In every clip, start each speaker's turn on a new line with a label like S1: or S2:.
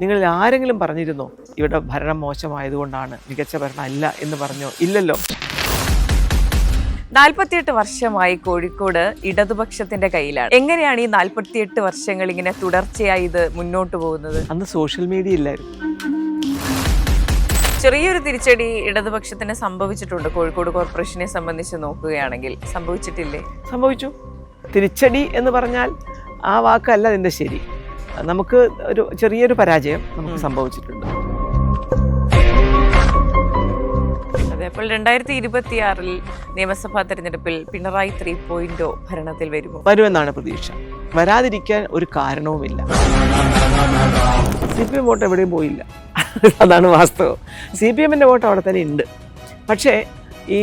S1: നിങ്ങളിൽ ആരെങ്കിലും പറഞ്ഞിരുന്നോ ഇവിടെ ഭരണം മോശമായതുകൊണ്ടാണ് മികച്ച ഭരണം അല്ല എന്ന് പറഞ്ഞോ? ഇല്ലല്ലോ.
S2: നാൽപ്പത്തിയെട്ട് വർഷമായി കോഴിക്കോട് ഇടതുപക്ഷത്തിന്റെ കയ്യിലാണ്. എങ്ങനെയാണ് ഈ നാൽപ്പത്തിയെട്ട് വർഷങ്ങൾ ഇങ്ങനെ തുടർച്ചയായി ഇത് മുന്നോട്ട് പോകുന്നത്?
S1: അന്ന് സോഷ്യൽ മീഡിയ ഇല്ലായിരുന്നു.
S2: ചെറിയൊരു തിരിച്ചടി ഇടതുപക്ഷത്തിന് സംഭവിച്ചിട്ടുണ്ട്. കോഴിക്കോട് കോർപ്പറേഷനെ സംബന്ധിച്ച് നോക്കുകയാണെങ്കിൽ. സംഭവിച്ചിട്ടില്ലേ?
S1: സംഭവിച്ചു. തിരിച്ചടി എന്ന് പറഞ്ഞാൽ ആ വാക്കല്ല അതിന്റെ ശരി. നമുക്ക് ഒരു ചെറിയൊരു പരാജയം നമുക്ക് സംഭവിച്ചിട്ടുണ്ട്.
S2: അപ്പോൾ രണ്ടായിരത്തി ഇരുപത്തിയാറിൽ നിയമസഭാ തെരഞ്ഞെടുപ്പിൽ പിണറായി ത്രീ പോയിന്റോ ഭരണത്തിൽ വരുമോ?
S1: വരുമെന്നാണ് പ്രതീക്ഷ. വരാതിരിക്കാൻ ഒരു കാരണവുമില്ല. സി പി എം വോട്ട് എവിടെയും പോയില്ല. അതാണ് വാസ്തവം. സി പി എമ്മിന്റെ വോട്ട് അവിടെ തന്നെ ഉണ്ട്. പക്ഷേ ഈ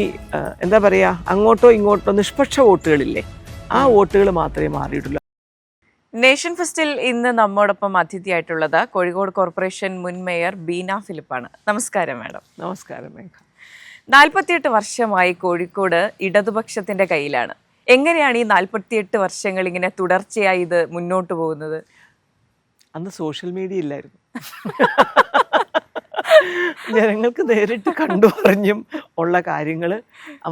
S1: എന്താ പറയുക അങ്ങോട്ടോ ഇങ്ങോട്ടോ നിഷ്പക്ഷ വോട്ടുകളില്ലേ ആ വോട്ടുകൾ മാത്രമേ മാറിയിട്ടുള്ളൂ.
S2: നേഷൻ ഫെസ്റ്റിൽ ഇന്ന് നമ്മോടൊപ്പം അതിഥിയായിട്ടുള്ളത് കോഴിക്കോട് കോർപ്പറേഷൻ മുൻ മേയർ ബീന ഫിലിപ്പാണ്. നമസ്കാരം മാഡം.
S1: നമസ്കാരം മേഘ.
S2: നാൽപ്പത്തിയെട്ട് വർഷമായി കോഴിക്കോട് ഇടതുപക്ഷത്തിന്റെ കയ്യിലാണ്. എങ്ങനെയാണ് ഈ നാൽപ്പത്തിയെട്ട് വർഷങ്ങൾ ഇങ്ങനെ തുടർച്ചയായി ഇത് മുന്നോട്ട് പോകുന്നത്?
S1: അന്ന് സോഷ്യൽ മീഡിയ ഇല്ലായിരുന്നു. ജനങ്ങൾക്ക് നേരിട്ട് കണ്ടു പറഞ്ഞും ഉള്ള കാര്യങ്ങൾ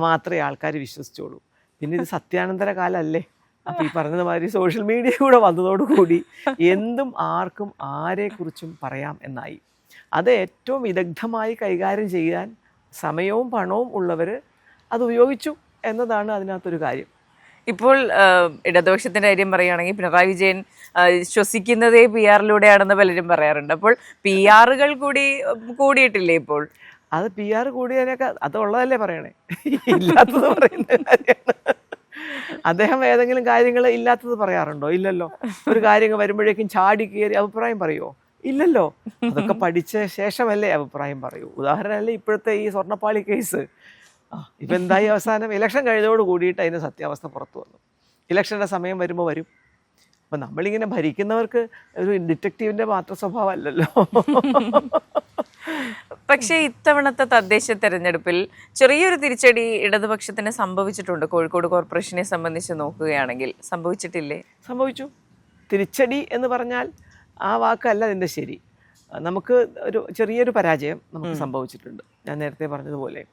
S1: മാത്രമേ ആൾക്കാർ വിശ്വസിച്ചോളൂ. പിന്നെ ഇത് സത്യാനന്തര കാലമല്ലേ അപ്പൊ ഈ പറഞ്ഞത് മാതിരി സോഷ്യൽ മീഡിയ കൂടെ വന്നതോടുകൂടി എന്തും ആർക്കും ആരെക്കുറിച്ചും പറയാം എന്നായി. അത് ഏറ്റവും വിദഗ്ധമായി കൈകാര്യം ചെയ്യാൻ സമയവും പണവും ഉള്ളവർ അത് ഉപയോഗിച്ചു എന്നതാണ് അതിനകത്തൊരു കാര്യം.
S2: ഇപ്പോൾ ഇടതുപക്ഷത്തിന്റെ കാര്യം പറയുകയാണെങ്കിൽ പിണറായി വിജയൻ ശ്വസിക്കുന്നതേ പി ആറിലൂടെയാണെന്ന് പലരും പറയാറുണ്ട്. അപ്പോൾ പി ആറുകൾ കൂടി കൂടിയിട്ടില്ലേ ഇപ്പോൾ?
S1: അത് പി ആർ കൂടിയതിനൊക്കെ അത് ഉള്ളതല്ലേ പറയണേ? ഇല്ലാത്തത് പറയുന്ന കാര്യമാണ്. അദ്ദേഹം ഏതെങ്കിലും കാര്യങ്ങൾ ഇല്ലാത്തത് പറയാറുണ്ടോ? ഇല്ലല്ലോ. ഒരു കാര്യങ്ങൾ വരുമ്പോഴേക്കും ചാടി കയറി അഭിപ്രായം പറയുമോ ഇല്ലല്ലോ. അതൊക്കെ പഠിച്ച ശേഷമല്ലേ അഭിപ്രായം പറയൂ. ഉദാഹരണമല്ലേ ഇപ്പോഴത്തെ ഈ സ്വർണപ്പാളി കേസ്. ഇപ്പം എന്തായി അവസാനം? ഇലക്ഷൻ കഴിഞ്ഞതോട് കൂടിയിട്ട് അതിന് സത്യാവസ്ഥ പുറത്തു വന്നു. ഇലക്ഷന്റെ സമയം വരുമ്പോൾ വരും. അപ്പം നമ്മളിങ്ങനെ ഭരിക്കുന്നവർക്ക് ഒരു ഡിറ്റക്റ്റീവിന്റെ മാത്രം സ്വഭാവമല്ലല്ലോ
S2: പക്ഷേ ഇത്തവണത്തെ തദ്ദേശ തെരഞ്ഞെടുപ്പിൽ ചെറിയൊരു തിരിച്ചടി ഇടതുപക്ഷത്തിന് സംഭവിച്ചിട്ടുണ്ട്. കോഴിക്കോട് കോർപ്പറേഷനെ സംബന്ധിച്ച് നോക്കുകയാണെങ്കിൽ. സംഭവിച്ചിട്ടില്ലേ?
S1: സംഭവിച്ചു. തിരിച്ചടി എന്ന് പറഞ്ഞാൽ ആ വാക്കല്ല അതിന്റെ ശരി. നമുക്ക് ഒരു ചെറിയൊരു പരാജയം നമുക്ക് സംഭവിച്ചിട്ടുണ്ട്. ഞാൻ നേരത്തെ പറഞ്ഞതുപോലെ.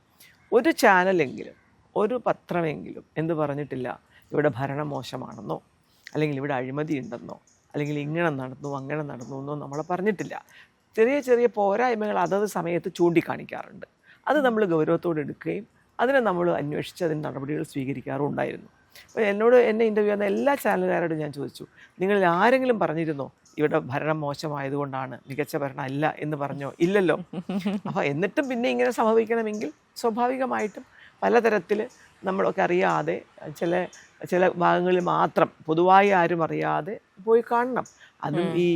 S1: ഒരു ചാനലെങ്കിലും ഒരു പത്രമെങ്കിലും എന്ത് പറഞ്ഞിട്ടില്ല? ഇവിടെ ഭരണം മോശമാണെന്നോ അല്ലെങ്കിൽ ഇവിടെ അഴിമതി ഉണ്ടെന്നോ അല്ലെങ്കിൽ ഇങ്ങനെ നടന്നു അങ്ങനെ നടന്നു എന്നോ നമ്മളെ പറഞ്ഞിട്ടില്ല. ചെറിയ ചെറിയ പോരായ്മകൾ അതത് സമയത്ത് ചൂണ്ടിക്കാണിക്കാറുണ്ട്. അത് നമ്മൾ ഗൗരവത്തോടെ എടുക്കുകയും അതിനെ നമ്മൾ അന്വേഷിച്ച് അതിന് നടപടികൾ സ്വീകരിക്കാറും ഉണ്ടായിരുന്നു. അപ്പോൾ എന്നോട് എന്നെ ഇന്റർവ്യൂ ചെയ്യുന്ന എല്ലാ ചാനലുകാരോടും ഞാൻ ചോദിച്ചു നിങ്ങളിൽ ആരെങ്കിലും പറഞ്ഞിരുന്നോ? ഇവിടെ ഭരണം മോശമായതുകൊണ്ടാണ് മികച്ച ഭരണം അല്ല എന്ന് പറഞ്ഞോ? ഇല്ലല്ലോ. അപ്പോൾ എന്നിട്ടും പിന്നെ ഇങ്ങനെ സംഭവിക്കണമെങ്കിൽ സ്വാഭാവികമായിട്ടും പലതരത്തിൽ നമ്മളൊക്കെ അറിയാതെ ചില ചില ഭാഗങ്ങളിൽ മാത്രം പൊതുവായി ആരും അറിയാതെ പോയി കാണണം. അതും ഈ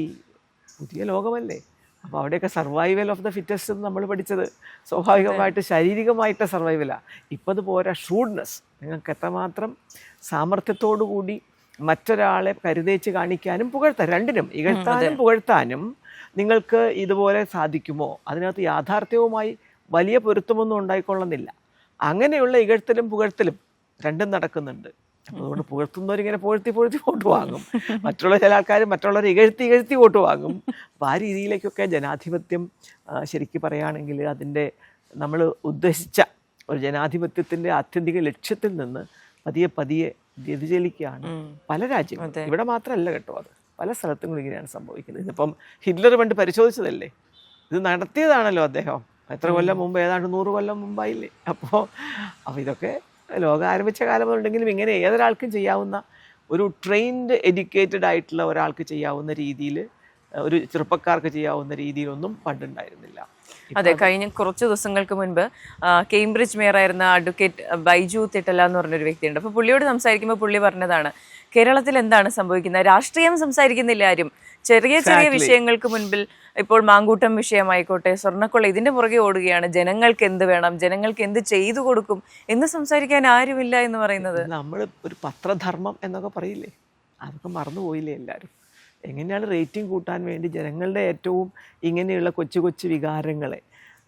S1: പുതിയ ലോകമല്ലേ? അപ്പോൾ അവിടെയൊക്കെ സർവൈവൽ ഓഫ് ദ ഫിറ്റസ്റ്റ് എന്ന് നമ്മൾ പഠിച്ചത്. സ്വാഭാവികമായിട്ട് ശാരീരികമായിട്ട് സർവൈവലാണ് ഇപ്പം അത് പോരാ ഷൂഡ്നെസ് നിങ്ങൾക്ക് എത്രമാത്രം സാമർഥ്യത്തോടു കൂടി മറ്റൊരാളെ കരുതേച്ച് കാണിക്കാനും പുകഴ്ത്താൻ രണ്ടിനും ഇകഴ്ത്താനും പുകഴ്ത്താനും നിങ്ങൾക്ക് ഇതുപോലെ സാധിക്കുമോ? അതിനകത്ത് യാഥാർത്ഥ്യവുമായി വലിയ പൊരുത്തമൊന്നും ഉണ്ടായിക്കൊള്ളുന്നില്ല. അങ്ങനെയുള്ള ഇകഴ്ത്തലും പുകഴ്ത്തലും രണ്ടും നടക്കുന്നുണ്ട്. അതുകൊണ്ട് പുകഴ്ത്തുന്നവരിങ്ങനെ പുകഴ്ത്തി പുകഴ്ത്തി വോട്ട് വാങ്ങും. മറ്റുള്ള ചില ആൾക്കാർ മറ്റുള്ളവർ ഇകഴ്ത്തി ഇകഴ്ത്തി വോട്ട് വാങ്ങും. അപ്പോൾ ആ രീതിയിലേക്കൊക്കെ ജനാധിപത്യം ശരിക്കും പറയുകയാണെങ്കിൽ അതിന്റെ നമ്മൾ ഉദ്ദേശിച്ച ഒരു ജനാധിപത്യത്തിന്റെ ആത്യന്തിക ലക്ഷ്യത്തിൽ നിന്ന് പതിയെ പതിയെ വ്യതിചലിക്കുകയാണ് പല രാജ്യങ്ങളും. ഇവിടെ മാത്രമല്ല കേട്ടോ അത്. പല സ്ഥലത്തും കൂടി ഇങ്ങനെയാണ് സംഭവിക്കുന്നത്. ഇതിപ്പം ഹിറ്റ്ലർ പണ്ട് പരിശോധിച്ചതല്ലേ? ഇത് നടത്തിയതാണല്ലോ അദ്ദേഹം. എത്ര കൊല്ലം മുമ്പ്? ഏതാണ്ട് നൂറ് കൊല്ലം മുമ്പായില്ലേ? അപ്പോൾ അപ്പോൾ ഇതൊക്കെ ലോകം ആരംഭിച്ച കാലം മുതലുണ്ടെങ്കിലും ഇങ്ങനെ ഏതൊരാൾക്കും ചെയ്യാവുന്ന ഒരു ട്രെയിൻഡ് എഡ്യൂക്കേറ്റഡ് ആയിട്ടുള്ള ഒരാൾക്ക് ചെയ്യാവുന്ന രീതിയിൽ ഒരു ചെറുപ്പക്കാർക്ക് ചെയ്യാവുന്ന രീതിയിലൊന്നും പണ്ടുണ്ടായിരുന്നില്ല.
S2: അതെ കഴിഞ്ഞ കുറച്ച് ദിവസങ്ങൾക്ക് മുൻപ് കേംബ്രിഡ്ജ് മേയറായിരുന്ന അഡ്വക്കേറ്റ് ബൈജു തിട്ടല എന്ന് പറഞ്ഞൊരു വ്യക്തിയുണ്ട്. അപ്പോൾ പുള്ളിയോട് സംസാരിക്കുമ്പോൾ പുള്ളി പറഞ്ഞതാണ് കേരളത്തിൽ എന്താണ് സംഭവിക്കുന്നത്? രാഷ്ട്രീയം സംസാരിക്കുന്നില്ല ആരും. ചെറിയ ചെറിയ വിഷയങ്ങൾക്ക് മുൻപിൽ ഇപ്പോൾ മാങ്കൂട്ടം വിഷയമായിക്കോട്ടെ സ്വർണക്കൊള്ള ഇതിന്റെ പുറകെ ഓടുകയാണ്. ജനങ്ങൾക്ക് എന്ത് വേണം? ജനങ്ങൾക്ക് എന്ത് ചെയ്തു കൊടുക്കും? എന്ന് സംസാരിക്കാൻ ആരുമില്ല എന്ന് പറയുന്നത്.
S1: നമ്മൾ ഒരു പത്രധർമ്മം എന്നൊക്കെ പറയില്ലേ? അതൊക്കെ മറന്നുപോയില്ലേ എല്ലാവരും? എങ്ങനെയാണ് റേറ്റിംഗ് കൂട്ടാൻ വേണ്ടി ജനങ്ങളുടെ ഏറ്റവും ഇങ്ങനെയുള്ള കൊച്ചു കൊച്ചു വികാരങ്ങളെ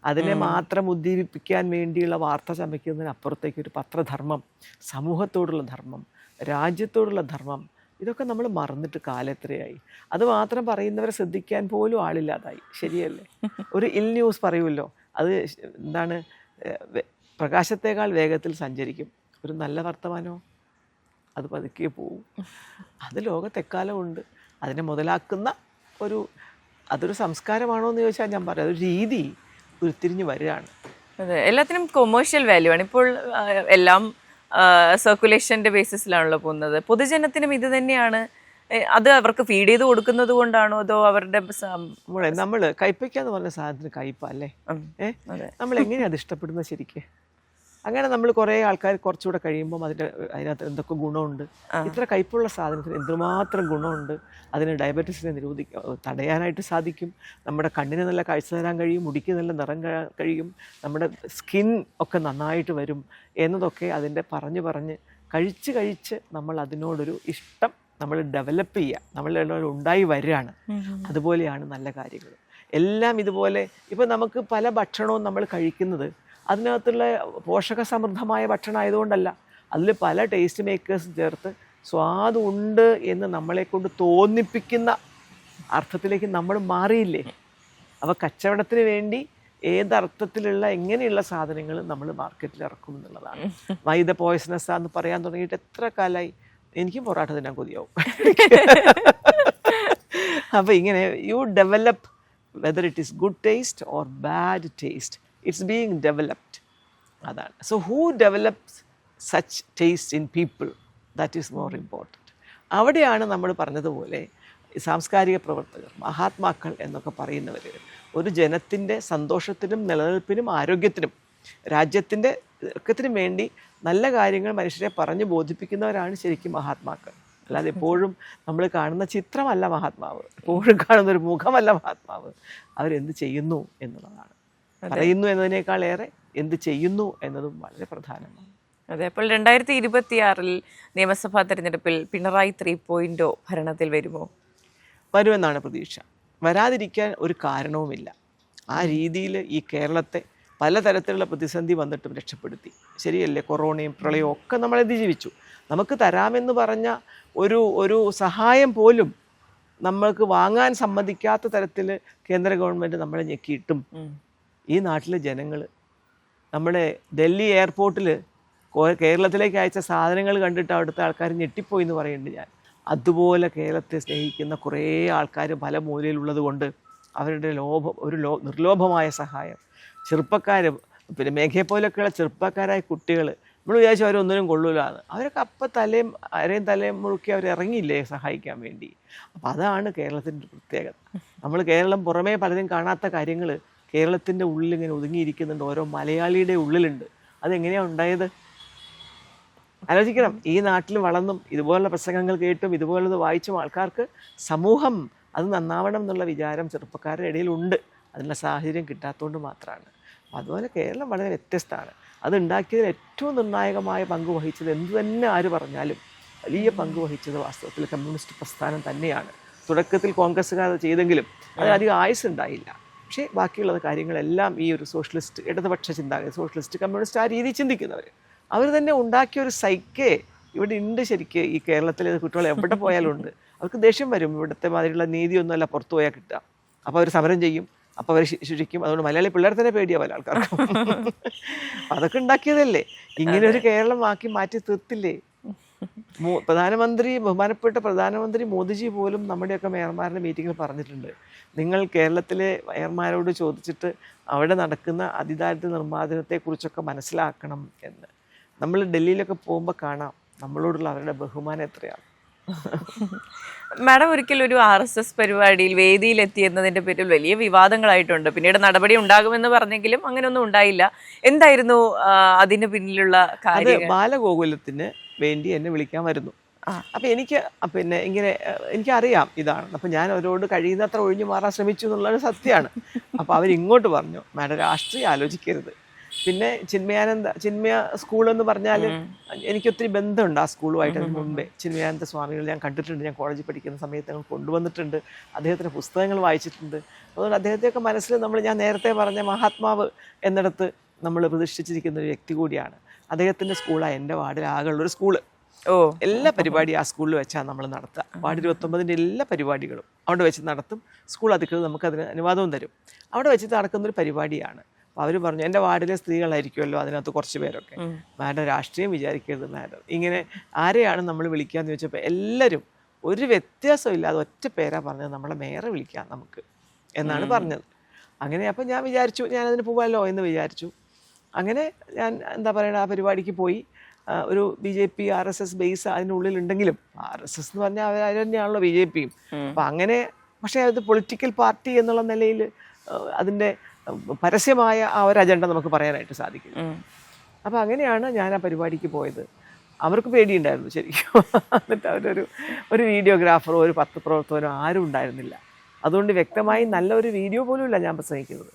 S1: അതിനെ മാത്രം ഉദ്ദീപിപ്പിക്കാൻ വേണ്ടിയുള്ള വാർത്ത ചമയ്ക്കുന്നതിനപ്പുറത്തേക്ക് ഒരു പത്രധർമ്മം സമൂഹത്തോടുള്ള ധർമ്മം രാജ്യത്തോടുള്ള ധർമ്മം ഇതൊക്കെ നമ്മൾ മറന്നിട്ട് കാലം എത്രയായി? അത് മാത്രം പറയുന്നവരെ ശ്രദ്ധിക്കാൻ പോലും ആളില്ലാതായി. ശരിയല്ലേ? ഒരു ഇൽ ന്യൂസ് പറയുമല്ലോ അത് എന്താണ് പ്രകാശത്തേക്കാൾ വേഗത്തിൽ സഞ്ചരിക്കും. ഒരു നല്ല വർത്തമാനമോ അത് പതുക്കെ പോവും. അത് ലോകത്തെക്കാലമുണ്ട് അതിനെ മുതലാക്കുന്ന ഒരു അതൊരു സംസ്കാരമാണോ എന്ന് ചോദിച്ചാൽ ഞാൻ പറയാം. അതൊരു രീതി ഉരുത്തിരിഞ്ഞ് വരികയാണ്.
S2: അതെ എല്ലാത്തിനും കൊമേഴ്ഷ്യൽ വാല്യൂ ആണ്. ഇപ്പോൾ എല്ലാം സർക്കുലേഷന്റെ ബേസിസിലാണല്ലോ പോകുന്നത്. പൊതുജനത്തിനും ഇത് തന്നെയാണ്. അത് അവർക്ക് ഫീഡ് ചെയ്ത് കൊടുക്കുന്നത് കൊണ്ടാണോ അതോ അവരുടെ
S1: നമ്മൾ കയ്പ്പയ്ക്ക എന്ന് പറഞ്ഞ സാധനത്തിന് കയ്പ അല്ലേ. നമ്മൾ എങ്ങനെയാണ് അത് ഇഷ്ടപ്പെടുന്നത് ശരിക്ക്? അങ്ങനെ നമ്മൾ കുറേ ആൾക്കാർ കുറച്ചുകൂടെ കഴിയുമ്പോൾ അതിന്റെ അതിനകത്ത് എന്തൊക്കെ ഗുണമുണ്ട്. ഇത്ര കയ്പുള്ള സാധനത്തിന് എന്തുമാത്രം ഗുണമുണ്ട്. അതിന് ഡയബറ്റീസിനെ നിരോധിക്ക തടയാനായിട്ട് സാധിക്കും. നമ്മുടെ കണ്ണിന് നല്ല കാഴ്ച തരാൻ കഴിയും മുടിക്ക് നല്ല നിറം കഴിയും നമ്മുടെ സ്കിൻ ഒക്കെ നന്നായിട്ട് വരും എന്നതൊക്കെ അതിന്റെ പറഞ്ഞ് പറഞ്ഞ് കഴിച്ച് കഴിച്ച് നമ്മൾ അതിനോടൊരു ഇഷ്ടം നമ്മൾ ഡെവലപ്പ് ചെയ്യുക. നമ്മൾ ഉണ്ടായി വരികയാണ്. അതുപോലെയാണ് നല്ല കാര്യങ്ങൾ. എല്ലാം ഇതുപോലെ ഇപ്പം നമുക്ക് പല ഭക്ഷണവും നമ്മൾ കഴിക്കുന്നത് അതിനകത്തുള്ള പോഷക സമൃദ്ധമായ ഭക്ഷണം ആയതുകൊണ്ടല്ല അതിൽ പല ടേസ്റ്റ് മേക്കേഴ്സും ചേർത്ത് സ്വാദുണ്ട് എന്ന് നമ്മളെ കൊണ്ട് തോന്നിപ്പിക്കുന്ന അർത്ഥത്തിലേക്ക് നമ്മൾ മാറിയില്ലേ? അപ്പോൾ കച്ചവടത്തിന് വേണ്ടി ഏതർത്ഥത്തിലുള്ള എങ്ങനെയുള്ള സാധനങ്ങൾ നമ്മൾ മാർക്കറ്റിൽ ഇറക്കും എന്നുള്ളതാണ്. വൈദ പോയ്സണസ് എന്ന് പറയാൻ തുടങ്ങിയിട്ട് എത്ര കാലമായി എനിക്കും പൊറാട്ട തിന്നാൻ കൊതിയാവും. അപ്പോൾ ഇങ്ങനെ you develop whether it is good taste or bad taste it's being developed അതാണ്. So who develops such taste in people that is more important അവിടെയാണ് നമ്മൾ പറഞ്ഞതുപോലെ സാംസ്കാരിക പ്രവർത്തകർ മഹാത്മാക്കൾ എന്നൊക്കെ പറയുന്നവർ ഒരു ജനത്തിന്റെ സന്തോഷത്തിനും നിലനിൽപ്പിനും ആരോഗ്യത്തിനും രാജ്യത്തിന്റെ ഒക്കത്തിനും വേണ്ടി നല്ല കാര്യങ്ങൾ മനുഷ്യരെ പറഞ്ഞു ബോധിപ്പിക്കുന്നവരാണ് ശരിക്കും മഹാത്മാക്കൾ. അല്ലാതെ എപ്പോഴും നമ്മൾ കാണുന്ന ചിത്രമല്ല മഹാത്മാവ്. എപ്പോഴും കാണുന്ന ഒരു മുഖമല്ല മഹാത്മാവ്. അവരെന്ത് ചെയ്യുന്നു എന്നുള്ളതാണ്. പറയുന്നു എന്നതിനേക്കാൾ ഏറെ എന്ത് ചെയ്യുന്നു എന്നതും വളരെ പ്രധാനമാണ്.
S2: അതെ അപ്പോൾ രണ്ടായിരത്തി ഇരുപത്തിയാറിൽ നിയമസഭാ തെരഞ്ഞെടുപ്പിൽ പിണറായി ത്രീ പോയിന്റോ ഭരണത്തിൽ വരുമോ?
S1: വരുമെന്നാണ് പ്രതീക്ഷ. വരാതിരിക്കാൻ ഒരു കാരണവുമില്ല. ആ രീതിയിൽ ഈ കേരളത്തെ പലതരത്തിലുള്ള പ്രതിസന്ധി വന്നിട്ടും രക്ഷപ്പെടുത്തി. ശരിയല്ലേ? കൊറോണയും പ്രളയവും ഒക്കെ നമ്മൾ അതിജീവിച്ചു നമുക്ക് തരാമെന്ന് പറഞ്ഞ ഒരു ഒരു സഹായം പോലും നമ്മൾക്ക് വാങ്ങാൻ സമ്മതിക്കാത്ത തരത്തിൽ കേന്ദ്ര ഗവൺമെന്റ് നമ്മളെ ഞെക്കിയിട്ടും ഈ നാട്ടിലെ ജനങ്ങൾ നമ്മുടെ ഡൽഹി എയർപോർട്ടിൽ കേരളത്തിലേക്ക് അയച്ച സാധനങ്ങൾ കണ്ടിട്ട് അവിടുത്തെ ആൾക്കാർ ഞെട്ടിപ്പോയി എന്ന് പറയുന്നുണ്ട് ഞാൻ. അതുപോലെ കേരളത്തെ സ്നേഹിക്കുന്ന കുറേ ആൾക്കാർ പല മൂലയിലുള്ളത് കൊണ്ട് അവരുടെ ലോഭം ഒരു ലോ നിർലോഭമായ സഹായം. ചെറുപ്പക്കാർ പിന്നെ മേഘയെ പോലൊക്കെയുള്ള ചെറുപ്പക്കാരായ കുട്ടികൾ നമ്മൾ വിചാരിച്ചു അവരൊന്നിനും കൊള്ളൂലാന്ന്. അവരൊക്കെ അപ്പം തലയും അരയും തലയും മുഴുക്കി അവർ ഇറങ്ങിയില്ലേ സഹായിക്കാൻ വേണ്ടി. അപ്പം അതാണ് കേരളത്തിന്റെ പ്രത്യേകത. നമ്മൾ കേരളം പുറമേ പലരും കാണാത്ത കാര്യങ്ങൾ കേരളത്തിന്റെ ഉള്ളിൽ ഇങ്ങനെ ഒതുങ്ങിയിരിക്കുന്നുണ്ട്. ഓരോ മലയാളിയുടെ ഉള്ളിലുണ്ട്. അതെങ്ങനെയാണ് ഉണ്ടായത്? ആലോചിക്കണം. ഈ നാട്ടിൽ വളർന്നും ഇതുപോലുള്ള പ്രസംഗങ്ങൾ കേട്ടും ഇതുപോലുള്ളത് വായിച്ചും ആൾക്കാർക്ക് സമൂഹം അത് നന്നാവണം എന്നുള്ള വിചാരം ചെറുപ്പക്കാരുടെ ഇടയിലുണ്ട് അതിനുള്ള സാഹചര്യം കിട്ടാത്തതുകൊണ്ട് മാത്രമാണ്. അതുപോലെ കേരളം വളരെ വ്യത്യസ്തമാണ്. അത് ഉണ്ടാക്കിയതിൽ ഏറ്റവും നിർണായകമായ പങ്ക് വഹിച്ചത് എന്തു തന്നെ ആര് പറഞ്ഞാലും വലിയ പങ്ക് വഹിച്ചത് വാസ്തവത്തിൽ കമ്മ്യൂണിസ്റ്റ് പ്രസ്ഥാനം തന്നെയാണ്. തുടക്കത്തിൽ കോൺഗ്രസ്സുകാർ ചെയ്തെങ്കിലും അതിനധികം ആയുസ് ഉണ്ടായില്ല പക്ഷേ ബാക്കിയുള്ള കാര്യങ്ങളെല്ലാം ഈ ഒരു സോഷ്യലിസ്റ്റ് ഇടതുപക്ഷ ചിന്താഗതി സോഷ്യലിസ്റ്റ് കമ്മ്യൂണിസ്റ്റ് ആ രീതി ചിന്തിക്കുന്നവർ അവർ തന്നെ ഉണ്ടാക്കിയ ഒരു സൈക്കേ ഇവിടെ ഉണ്ട് ശരിക്ക് ഈ കേരളത്തിലെ കുട്ടികൾ എവിടെ പോയാലും ഉണ്ട്. അവർക്ക് ദേഷ്യം വരും. ഇവിടുത്തെ മാതിരിയുള്ള നീതിയൊന്നുമല്ല പുറത്തു പോയാൽ കിട്ടുക. അപ്പോൾ അവർ സമരം ചെയ്യും. അപ്പോൾ അവർ ശിക്ഷിക്കും. അതുകൊണ്ട് മലയാളി പിള്ളേർ തന്നെ പേടിയാ പല ആൾക്കാർക്കും. അതൊക്കെ ഉണ്ടാക്കിയതല്ലേ? ഇങ്ങനെ ഒരു കേരളം ആക്കി മാറ്റി തീർത്തില്ലേ? പ്രധാനമന്ത്രി ബഹുമാനപ്പെട്ട പ്രധാനമന്ത്രി മോദിജി പോലും നമ്മുടെയൊക്കെ മേയർമാരുടെ മീറ്റിങ്ങിൽ പറഞ്ഞിട്ടുണ്ട്. നിങ്ങൾ കേരളത്തിലെ മേയർമാരോട് ചോദിച്ചിട്ട് അവിടെ നടക്കുന്ന അതിദാരിദ്ര്യ നിർമ്മാർജനത്തെക്കുറിച്ചൊക്കെ മനസ്സിലാക്കണം എന്ന്. നമ്മൾ ഡൽഹിയിലൊക്കെ പോകുമ്പോൾ കാണാം. നമ്മളോടുള്ള അവരുടെ ബഹുമാനം എത്രയാണ്.
S2: മാഡം ഒരിക്കലും ഒരു ആർ എസ് എസ് പരിപാടിയിൽ വേദിയിൽ എത്തിയെന്നതിന്റെ പേരിൽ വലിയ വിവാദങ്ങളായിട്ടുണ്ട്. പിന്നീട് നടപടി ഉണ്ടാകുമെന്ന് പറഞ്ഞെങ്കിലും അങ്ങനെയൊന്നും ഉണ്ടായില്ല. എന്തായിരുന്നു അതിന് പിന്നിലുള്ള കാര്യം
S1: ബാലഗോകുലത്തിന് വേണ്ടി എന്നെ വിളിക്കാൻ വരുന്നു. അപ്പം എനിക്ക് പിന്നെ ഇങ്ങനെ എനിക്കറിയാം ഇതാണ്. അപ്പം ഞാൻ അവരോട് കഴിയുന്നത്ര ഒഴിഞ്ഞു മാറാൻ ശ്രമിച്ചു എന്നുള്ളത് സത്യമാണ്. അപ്പോൾ അവരിങ്ങോട്ട് പറഞ്ഞു മാഡം രാഷ്ട്രീയം ആലോചിക്കരുത്. പിന്നെ ചിന്മയാനന്ദ ചിന്മയ സ്കൂൾ എന്ന് പറഞ്ഞാൽ എനിക്ക് ഒത്തിരി ബന്ധമുണ്ട് ആ സ്കൂളുമായിട്ട് അതിന് മുമ്പേ. ചിന്മയാനന്ദ സ്വാമികൾ ഞാൻ കണ്ടിട്ടുണ്ട്. ഞാൻ കോളേജിൽ പഠിക്കുന്ന സമയത്ത് ഞങ്ങൾ കൊണ്ടുവന്നിട്ടുണ്ട്. അദ്ദേഹത്തിന്റെ പുസ്തകങ്ങൾ വായിച്ചിട്ടുണ്ട്. അതുകൊണ്ട് അദ്ദേഹത്തെയൊക്കെ മനസ്സിൽ നമ്മൾ ഞാൻ നേരത്തെ പറഞ്ഞ മഹാത്മാവ് എന്നിടത്ത് നമ്മൾ പ്രതിഷ്ഠിച്ചിരിക്കുന്ന ഒരു വ്യക്തി കൂടിയാണ്. അദ്ദേഹത്തിന്റെ സ്കൂളാണ് എന്റെ വാർഡിൽ ആകെയുള്ളൊരു സ്കൂൾ.
S2: ഓ.
S1: എല്ലാ പരിപാടിയും ആ സ്കൂളിൽ വെച്ചാണ് നമ്മൾ നടത്തുക വാർഡ് ഇരുപത്തൊമ്പതിന്റെ എല്ലാ പരിപാടികളും അവിടെ വെച്ച് നടത്തും. സ്കൂൾ അധികൃതർ നമുക്ക് അതിന് അനുവാദവും തരും. അവിടെ വെച്ച് നടക്കുന്നൊരു പരിപാടിയാണ്. അപ്പോൾ അവർ പറഞ്ഞു എന്റെ വാർഡിലെ സ്ത്രീകളായിരിക്കുമല്ലോ അതിനകത്ത് കുറച്ച് പേരൊക്കെ. മാഡം രാഷ്ട്രീയം വിചാരിക്കരുത് മാഡം. ഇങ്ങനെ ആരെയാണ് നമ്മൾ വിളിക്കാന്ന് ചോദിച്ചപ്പോൾ എല്ലാവരും ഒരു വ്യത്യാസമില്ലാതെ ഇല്ലാതെ ഒറ്റ പേരാ പറഞ്ഞത് നമ്മളെ മേയറെ വിളിക്കാം നമുക്ക് എന്നാണ് പറഞ്ഞത്. അങ്ങനെ അപ്പം ഞാൻ വിചാരിച്ചു ഞാനതിന് പോവാമല്ലോ എന്ന് വിചാരിച്ചു. അങ്ങനെ ഞാൻ എന്താ പറയുക ആ പരിപാടിക്ക് പോയി. ഒരു B J P R S S base അതിനുള്ളിൽ ഉണ്ടെങ്കിലും ആർ എസ് എസ് എന്ന് പറഞ്ഞാൽ അവർ അത് തന്നെയാണല്ലോ ബി ജെ പിയും. അപ്പം അങ്ങനെ പക്ഷേ അത് പൊളിറ്റിക്കൽ പാർട്ടി എന്നുള്ള നിലയിൽ അതിന്റെ പരസ്യമായ ആ ഒരു അജണ്ട നമുക്ക് പറയാനായിട്ട് സാധിക്കും
S2: അപ്പം
S1: അപ്പോൾ അങ്ങനെയാണ് ഞാൻ ആ പരിപാടിക്ക് പോയത്. അവർക്ക് പേടിയുണ്ടായിരുന്നു ശരിക്കും. എന്നിട്ട് അവരൊരു ഒരു വീഡിയോഗ്രാഫറോ ഒരു പത്ത് പ്രവർത്തകനോ ആരും ഉണ്ടായിരുന്നില്ല. അതുകൊണ്ട് വ്യക്തമായി നല്ലൊരു വീഡിയോ പോലും ഇല്ല ഞാൻ പ്രസംഗിക്കുന്നത്.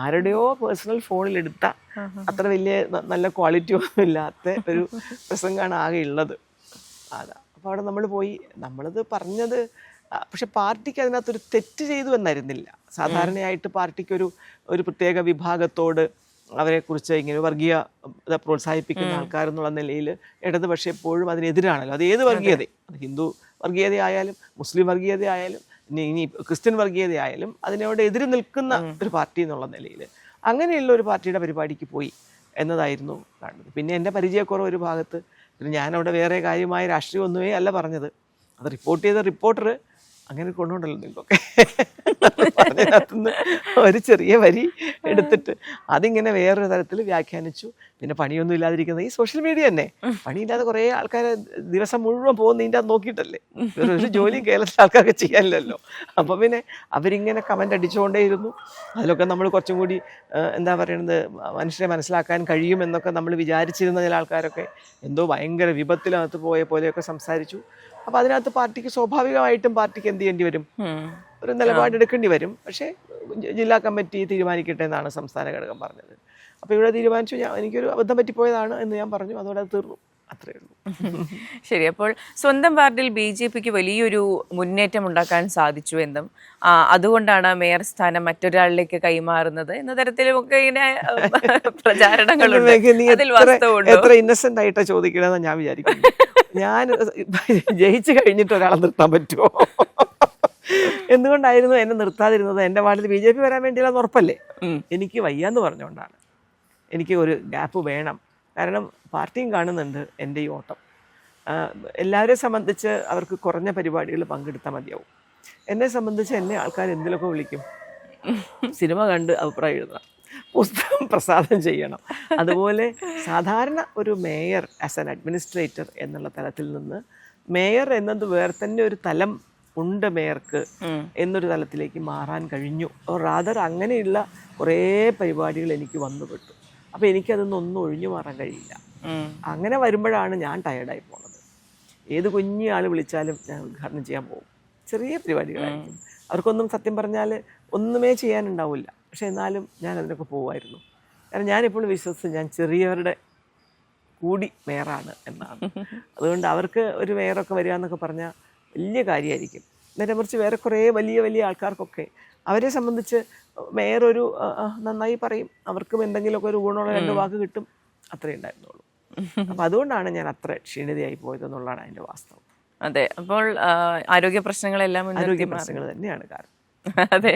S1: ആരുടെയോ പേഴ്സണൽ ഫോണിൽ എടുത്ത അത്ര വലിയ നല്ല ക്വാളിറ്റി ഒന്നും ഇല്ലാത്ത ഒരു പ്രസംഗമാണ് ആകെ ഉള്ളത്. അതാ. അപ്പോൾ അവിടെ നമ്മൾ പോയി നമ്മളത് പറഞ്ഞത് പക്ഷെ പാർട്ടിക്ക് അതിനകത്തൊരു തെറ്റ് ചെയ്തു എന്നായിരുന്നില്ല. സാധാരണയായിട്ട് പാർട്ടിക്ക് ഒരു ഒരു പ്രത്യേക വിഭാഗത്തോട് അവരെക്കുറിച്ച് ഇങ്ങനെ വർഗീയ പ്രോത്സാഹിപ്പിക്കുന്ന ആൾക്കാർ എന്നുള്ള നിലയിൽ ഇടതുപക്ഷം എപ്പോഴും അതിനെതിരാണല്ലോ. അത് ഏത് വർഗീയത അത്. ഹിന്ദു വർഗീയത ആയാലും മുസ്ലിം വർഗീയത ആയാലും ഇനി ഇനി ക്രിസ്ത്യൻ വർഗീയതയായാലും അതിനോട് എതിര് നിൽക്കുന്ന ഒരു പാർട്ടി എന്നുള്ള നിലയിൽ അങ്ങനെയുള്ള ഒരു പാർട്ടിയുടെ പരിപാടിക്ക് പോയി എന്നതായിരുന്നു കാണുന്നത്. പിന്നെ എന്റെ പരിചയക്കുറവ് ഒരു ഭാഗത്ത് പിന്നെ ഞാനവിടെ വേറെ കാര്യമായ രാഷ്ട്രീയം ഒന്നുമേ അല്ല പറഞ്ഞത്. അത് റിപ്പോർട്ട് ചെയ്ത റിപ്പോർട്ടർ അങ്ങനെ കൊണ്ടുണ്ടല്ലോ നിങ്ങൾക്കൊക്കെ. അതിനകത്തുനിന്ന് ഒരു ചെറിയ വരി എടുത്തിട്ട് അതിങ്ങനെ വേറൊരു തരത്തിൽ വ്യാഖ്യാനിച്ചു. പിന്നെ പണിയൊന്നും ഇല്ലാതിരിക്കുന്ന ഈ സോഷ്യൽ മീഡിയ തന്നെ. പണിയില്ലാതെ കുറേ ആൾക്കാർ ദിവസം മുഴുവൻ പോകുന്ന ഇതിന്റെ അത് നോക്കിയിട്ടല്ലേ? ഒരു ജോലിയും കേരളത്തിലെ ആൾക്കാർക്ക് ചെയ്യാനില്ലല്ലോ. അപ്പം പിന്നെ അവരിങ്ങനെ കമന്റ് അടിച്ചുകൊണ്ടേയിരുന്നു. അതിലൊക്കെ നമ്മൾ കുറച്ചും കൂടി എന്താ പറയുന്നത് മനുഷ്യരെ മനസ്സിലാക്കാൻ കഴിയുമെന്നൊക്കെ നമ്മൾ വിചാരിച്ചിരുന്ന ചില ആൾക്കാരൊക്കെ എന്തോ ഭയങ്കര വിപത്തിനകത്ത് പോയ പോലെയൊക്കെ സംസാരിച്ചു. അപ്പോൾ അതിനകത്ത് പാർട്ടിക്ക് സ്വാഭാവികമായിട്ടും പാർട്ടിക്ക് എന്ത് ചെയ്യേണ്ടി വരും. ഒരു നിലപാടെടുക്കേണ്ടി വരും. പക്ഷേ ജില്ലാ കമ്മിറ്റി തീരുമാനിക്കട്ടെ എന്നാണ് സംസ്ഥാന ഘടകം പറഞ്ഞത്. അപ്പോൾ ഇവിടെ തീരുമാനിച്ചു. ഞാൻ എനിക്കൊരു അബദ്ധം പറ്റിപ്പോയതാണ് എന്ന് ഞാൻ പറഞ്ഞു. അതോടെ അത് തീർന്നു. അത്രയേ ഉള്ളൂ.
S2: ശരി. അപ്പോൾ സ്വന്തം വാർഡിൽ ബി ജെ പിക്ക് വലിയൊരു മുന്നേറ്റം ഉണ്ടാക്കാൻ സാധിച്ചു എന്നും അതുകൊണ്ടാണ് മേയർ സ്ഥാനം മറ്റൊരാളിലേക്ക് കൈമാറുന്നത് എന്ന തരത്തിലുമൊക്കെ ഇങ്ങനെ പ്രചാരണങ്ങളുണ്ട്. അതിൽ വാസ്തവമുണ്ടോ
S1: എത്ര ഇന്നസെന്റ് ആയിട്ടാണ് ചോദിക്കണമെന്ന് ഞാൻ വിചാരിക്കുന്നു. ഞാൻ ജയിച്ചു കഴിഞ്ഞിട്ട് ഒരാളെ നിർത്താൻ പറ്റുമോ? എന്തുകൊണ്ടായിരുന്നു എന്നെ നിർത്താതിരുന്നത്? എന്റെ വാർഡിൽ ബി ജെ പി വരാൻ വേണ്ടിയുള്ള ഉറപ്പല്ലേ? എനിക്ക് വയ്യാന്ന് പറഞ്ഞുകൊണ്ടാണ്. എനിക്ക് ഒരു ഗ്യാപ്പ് വേണം. കാരണം പാർട്ടിയും കാണുന്നുണ്ട് എന്റെ ഈ ഓട്ടം. എല്ലാവരെ എല്ലാവരെയും സംബന്ധിച്ച് അവർക്ക് കുറഞ്ഞ പരിപാടികൾ പങ്കെടുത്താൽ മതിയാവും. എന്നെ സംബന്ധിച്ച് എന്നെ ആൾക്കാർ എന്തിലൊക്കെ വിളിക്കും? സിനിമ കണ്ട് അഭിപ്രായം എഴുതണം. പുസ്തകം പ്രസാദം ചെയ്യണം. അതുപോലെ സാധാരണ ഒരു മേയർ ആസ് ആൻ അഡ്മിനിസ്ട്രേറ്റർ എന്നുള്ള തലത്തിൽ നിന്ന് മേയർ എന്നത് വേറെ തന്നെ ഒരു തലം ഉണ്ട് മേയർക്ക് എന്നൊരു തലത്തിലേക്ക് മാറാൻ കഴിഞ്ഞു. റാദർ അങ്ങനെയുള്ള കുറേ പരിപാടികൾ എനിക്ക് വന്നുപെട്ടു. അപ്പോൾ എനിക്കതൊന്നും ഒന്നും ഒഴിഞ്ഞു മാറാൻ കഴിയില്ല. അങ്ങനെ വരുമ്പോഴാണ് ഞാൻ ടയർഡായി പോണത്. ഏത് കുഞ്ഞു ആൾ വിളിച്ചാലും ഞാൻ ഉദ്ഘാടനം ചെയ്യാൻ പോകും. ചെറിയ പരിപാടികളായിരിക്കും. അവർക്കൊന്നും സത്യം പറഞ്ഞാൽ ഒന്നുമേ ചെയ്യാനുണ്ടാവില്ല. പക്ഷെ എന്നാലും ഞാൻ അതിനൊക്കെ പോകുമായിരുന്നു കാരണം ഞാനിപ്പോൾ വിശ്വസിച്ച് ഞാൻ ചെറിയവരുടെ കൂടി മേയറാണ് എന്നാണ്. അതുകൊണ്ട് അവർക്ക് ഒരു മേയറൊക്കെ വരിക എന്നൊക്കെ പറഞ്ഞാൽ വലിയ കാര്യമായിരിക്കും നേരെ മറിച്ച് വേറെ കുറേ വലിയ വലിയ ആൾക്കാർക്കൊക്കെ അവരെ സംബന്ധിച്ച് മേയർ ഒരു നന്നായി പറയും. അവർക്കും എന്തെങ്കിലുമൊക്കെ ഒരു ഗുണമുള്ള രണ്ട് വാക്ക് കിട്ടും. അത്രേ ഉണ്ടായിരുന്നുള്ളൂ. അപ്പം അതുകൊണ്ടാണ് ഞാൻ അത്ര ക്ഷീണിതയായി പോയതെന്നുള്ളതാണ് അതിന്റെ വാസ്തവം.
S2: അതെ അപ്പോൾ ആരോഗ്യ പ്രശ്നങ്ങളെല്ലാം
S1: ആരോഗ്യ പ്രശ്നങ്ങൾ തന്നെയാണ് കാരണം.
S2: അതെ.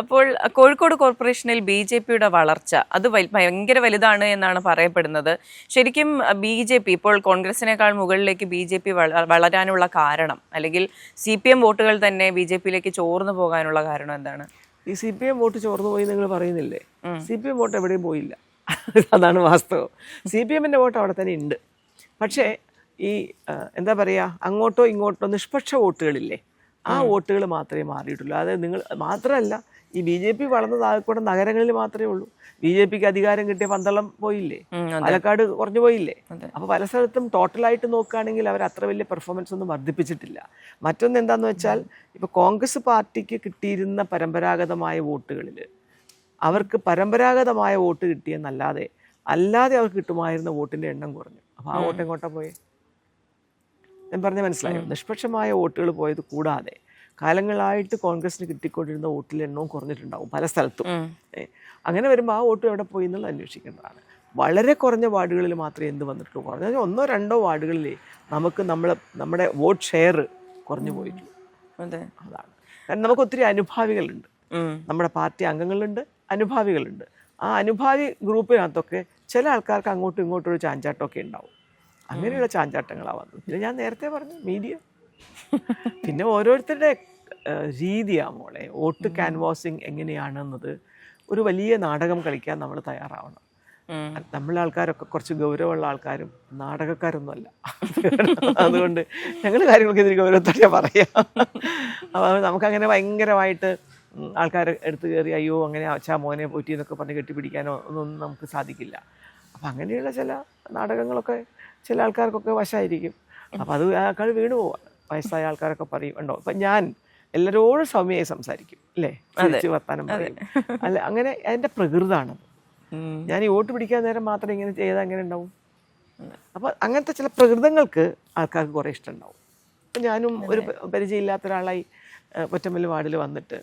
S2: അപ്പോൾ കോഴിക്കോട് കോർപ്പറേഷനിൽ ബി ജെ പിയുടെ വളർച്ച അത് ഭയങ്കര വലുതാണ് എന്നാണ് പറയപ്പെടുന്നത്. ശരിക്കും ബി ജെ പി ഇപ്പോൾ കോൺഗ്രസിനേക്കാൾ മുകളിലേക്ക് ബി ജെ പി വളരാനുള്ള കാരണം അല്ലെങ്കിൽ സി പി എം വോട്ടുകൾ തന്നെ ബി ജെ പിയിലേക്ക് ചോർന്നു പോകാനുള്ള കാരണം എന്താണ്?
S1: ഈ സി പി എം വോട്ട് ചോർന്നു പോയി നിങ്ങൾ പറയുന്നില്ലേ? സി പി എം വോട്ട് എവിടെയും പോയില്ല. അതാണ് വാസ്തവം. സി പി എമ്മിന്റെ വോട്ട് അവിടെ തന്നെ ഉണ്ട്. പക്ഷേ ഈ എന്താ പറയുക അങ്ങോട്ടോ ഇങ്ങോട്ടോ നിഷ്പക്ഷ വോട്ടുകളില്ലേ? ആ വോട്ടുകൾ മാത്രമേ മാറിയിട്ടുള്ളൂ. അതായത് നിങ്ങൾ മാത്രമല്ല ഈ ബി ജെ പി വളർന്നതാകെക്കൂടെ നഗരങ്ങളിൽ മാത്രമേ ഉള്ളൂ. ബി ജെ പിക്ക് അധികാരം കിട്ടിയ പന്തളം പോയില്ലേ? പാലക്കാട് കുറഞ്ഞു പോയില്ലേ?
S2: അപ്പൊ
S1: അപ്പോൾ പല സ്ഥലത്തും ടോട്ടലായിട്ട് നോക്കുകയാണെങ്കിൽ അവർ അത്ര വലിയ പെർഫോമൻസ് ഒന്നും വർദ്ധിപ്പിച്ചിട്ടില്ല. മറ്റൊന്ന് എന്താന്ന് വെച്ചാൽ ഇപ്പോൾ കോൺഗ്രസ് പാർട്ടിക്ക് കിട്ടിയിരുന്ന പരമ്പരാഗതമായ വോട്ടുകളിൽ അവർക്ക് പരമ്പരാഗതമായ വോട്ട് കിട്ടിയെന്നല്ലാതെ അല്ലാതെ അവർക്ക് കിട്ടുമായിരുന്ന വോട്ടിന്റെ എണ്ണം കുറഞ്ഞു. അപ്പോൾ ആ വോട്ട് എങ്ങോട്ടാ പോയെ? ഞാൻ പറഞ്ഞ മനസ്സിലായോ? നിഷ്പക്ഷമായ വോട്ടുകൾ പോയത് കൂടാതെ കാലങ്ങളായിട്ട് കോൺഗ്രസിന് കിട്ടിക്കൊണ്ടിരുന്ന വോട്ടിലെ എണ്ണവും കുറഞ്ഞിട്ടുണ്ടാവും പല സ്ഥലത്തും. അങ്ങനെ വരുമ്പോൾ ആ വോട്ട് എവിടെ പോയി എന്നുള്ളത് അന്വേഷിക്കേണ്ടതാണ്. വളരെ കുറഞ്ഞ വാർഡുകളിൽ മാത്രമേ എന്ത് വന്നിട്ടുള്ളൂ? കുറഞ്ഞ ഒന്നോ രണ്ടോ വാർഡുകളിൽ നമുക്ക് നമ്മൾ നമ്മുടെ വോട്ട് ഷെയർ കുറഞ്ഞു പോയിട്ടുള്ളൂ.
S2: അതെ.
S1: അതാണ്. കാരണം നമുക്ക് ഒത്തിരി അനുഭാവികളുണ്ട്. നമ്മുടെ പാർട്ടി അംഗങ്ങളുണ്ട് അനുഭാവികളുണ്ട്. ആ അനുഭാവി ഗ്രൂപ്പിനകത്തൊക്കെ ചില ആൾക്കാർക്ക് അങ്ങോട്ടും ഇങ്ങോട്ടും ഒരു ചാഞ്ചാട്ടമൊക്കെ ഉണ്ടാവും. അങ്ങനെയുള്ള ചാഞ്ചാട്ടങ്ങളാണ് വന്നത്. പിന്നെ ഞാൻ നേരത്തെ പറഞ്ഞു മീഡിയ പിന്നെ ഓരോരുത്തരുടെ രീതിയാണ് രീതിയാ മോളെ. വോട്ട് ക്യാൻവാസിങ് എങ്ങനെയാണെന്നത് ഒരു വലിയ നാടകം കളിക്കാൻ നമ്മൾ തയ്യാറാവണം. നമ്മളെ ആൾക്കാരൊക്കെ കുറച്ച് ഗൗരവമുള്ള ആൾക്കാരും നാടകക്കാരൊന്നുമല്ല. അതുകൊണ്ട് ഞങ്ങൾ കാര്യങ്ങളൊക്കെ ഇതിന് ഗൗരവത്തോടെ പറയാം. അപ്പോൾ നമുക്കങ്ങനെ ഭയങ്കരമായിട്ട് ആൾക്കാർ എടുത്തു കയറി അയ്യോ അങ്ങനെ അച്ഛാ മോനെ പോറ്റി എന്നൊക്കെ പറഞ്ഞ് കെട്ടിപ്പിടിക്കാനോ ഒന്നും നമുക്ക് സാധിക്കില്ല. അപ്പം അങ്ങനെയുള്ള ചില നാടകങ്ങളൊക്കെ ചില ആൾക്കാർക്കൊക്കെ വശമായിരിക്കും അപ്പം അത് ആൾക്കാർ വീണ് പോവാണ് വയസ്സായ ആൾക്കാരൊക്കെ പറയും ഉണ്ടോ? ഇപ്പം ഞാൻ എല്ലാവരോടും സൗമ്യമായി സംസാരിക്കും അല്ലേ? തിരിച്ച് വർത്താനം പറയും. അല്ല അങ്ങനെ അതിന്റെ പ്രകൃതാണത് ഞാൻ ഈ വോട്ട് പിടിക്കാൻ നേരം മാത്രം ഇങ്ങനെ ചെയ്താൽ അങ്ങനെ ഉണ്ടാവും? അപ്പോൾ അങ്ങനത്തെ ചില പ്രകൃതങ്ങൾക്ക് ആൾക്കാർക്ക് കുറേ ഇഷ്ടമുണ്ടാവും അപ്പം ഞാനും ഒരു പരിചയമില്ലാത്ത ഒരാളായി പൊറ്റമ്പൽ വാർഡിൽ വന്നിട്ട്.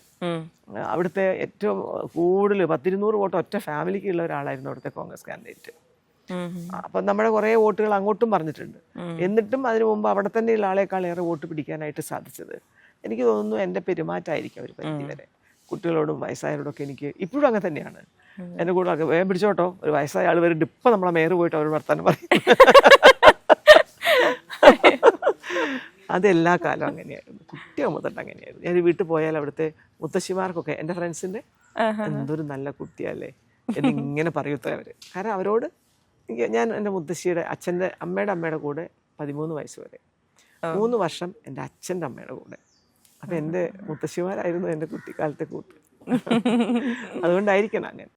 S1: അവിടുത്തെ ഏറ്റവും കൂടുതൽ പത്തിരുന്നൂറ് വോട്ട് ഒറ്റ ഫാമിലിക്കുള്ള ഒരാളായിരുന്നു അവിടുത്തെ കോൺഗ്രസ് കാൻഡിഡേറ്റ്. അപ്പം നമ്മുടെ കുറേ വോട്ടുകൾ അങ്ങോട്ടും പറഞ്ഞിട്ടുണ്ട്. എന്നിട്ടും അതിനു മുമ്പ് അവിടെ തന്നെയുള്ള ആളേക്കാൾ ഏറെ വോട്ട് പിടിക്കാനായിട്ട് സാധിച്ചത്. എനിക്ക് തോന്നുന്നു എന്റെ പെരുമാറ്റമായിരിക്കും ഒരു പരിധി വരെ. കുട്ടികളോടും വയസ്സായവരോടും ഒക്കെ എനിക്ക് ഇപ്പോഴും അങ്ങനെ തന്നെയാണ്. എന്റെ കൂടെ വേഗം പിടിച്ചോട്ടോ ഒരു വയസ്സായ ആൾ വരുന്നുണ്ട്. ഇപ്പം നമ്മളെ മേയർ പോയിട്ട് അവർ വർത്താനം പറയും. അതെല്ലാ കാലം അങ്ങനെയായിരുന്നു. കുട്ടികൾ തൊട്ട് അങ്ങനെയായിരുന്നു. ഞാൻ വീട്ടിൽ പോയാൽ അവിടുത്തെ മുത്തശ്ശിമാർക്കൊക്കെ എന്റെ ഫ്രണ്ട്സിന്റെ എന്തൊരു നല്ല കുട്ടിയല്ലേ എന്നിങ്ങനെ പറയത്തേ അവർ കാരണം അവരോട് എനിക്ക് ഞാൻ എന്റെ മുത്തശ്ശിയുടെ അച്ഛന്റെ അമ്മയുടെ അമ്മയുടെ കൂടെ പതിമൂന്ന് വയസ്സ് വരെ. മൂന്ന് വർഷം എന്റെ അച്ഛന്റെ അമ്മയുടെ കൂടെ. അപ്പം എന്റെ മുത്തശ്ശിമാരായിരുന്നു എന്റെ കുട്ടിക്കാലത്തെ കൂട്ട്. അതുകൊണ്ടായിരിക്കണം അങ്ങനെ.